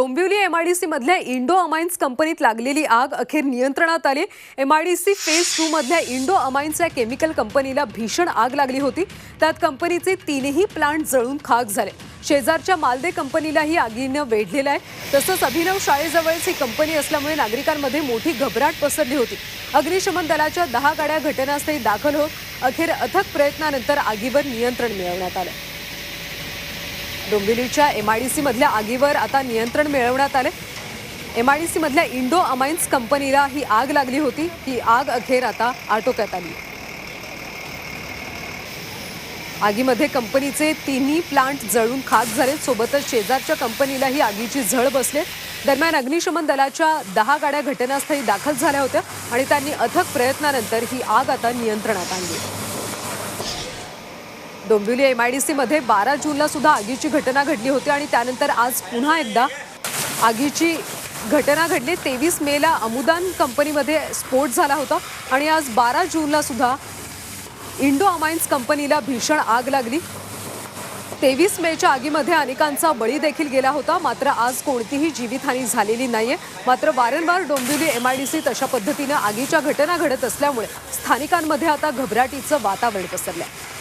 Dombivli MIDC मधल्या Indo Amines कंपनीत लागलेली आग अखेर नियंत्रणात आली. एमआयडीसी फेज टू मधल्या इंडो अमाइन्स या केमिकल कंपनीला भीषण आग लागली होती. त्यात कंपनीचे तीनही प्लांट जळून खाक झाले. शेजारच्या मालदे कंपनीलाही आगीनं वेढलेलं आहे. तसंच अभिनव शाळेजवळच ही कंपनी असल्यामुळे नागरिकांमध्ये मोठी घबराट पसरली होती. अग्निशमन दलाच्या दहा गाड्या घटनास्थळी दाखल होत अखेर अथक प्रयत्नानंतर आगीवर नियंत्रण मिळवण्यात आलं. डोंबिवलीच्या एमआयडीसी मधल्या आगीवर आता नियंत्रण मिळवण्यात आले. एमआयडीसी मधल्या इंडो अमाइन्स कंपनीला ही आग लागली होती. ही आग अखेर आता आटोक्यात आली. आगीमध्ये कंपनीचे तिन्ही प्लांट जळून खाक झाले. सोबतच शेजारच्या कंपनीलाही आगीची झळ बसले. दरम्यान अग्निशमन दलाच्या दहा गाड्या घटनास्थळी दाखल झाल्या होत्या आणि त्यांनी अथक प्रयत्नानंतर ही आग आता नियंत्रणात आणली. डोंबिवली डी सीमध्ये बारा जूनला सुद्धा आगीची घटना घडली होती आणि त्यानंतर आज पुन्हा एकदा आगीची घटना घडली. तेवीस मेला अमुदान कंपनीमध्ये स्फोट झाला होता आणि आज बारा जूनला सुद्धा इंडो अमाइन्स कंपनीला भीषण आग लागली. तेवीस मेच्या आगीमध्ये अनेकांचा बळी देखील गेला होता. मात्र आज कोणतीही जीवितहानी झालेली नाहीये. मात्र वारंवार डोंबिवली एमआयडीसीत अशा पद्धतीनं आगीच्या घटना घडत असल्यामुळे स्थानिकांमध्ये आता घबराटीचं वातावरण पसरलं आहे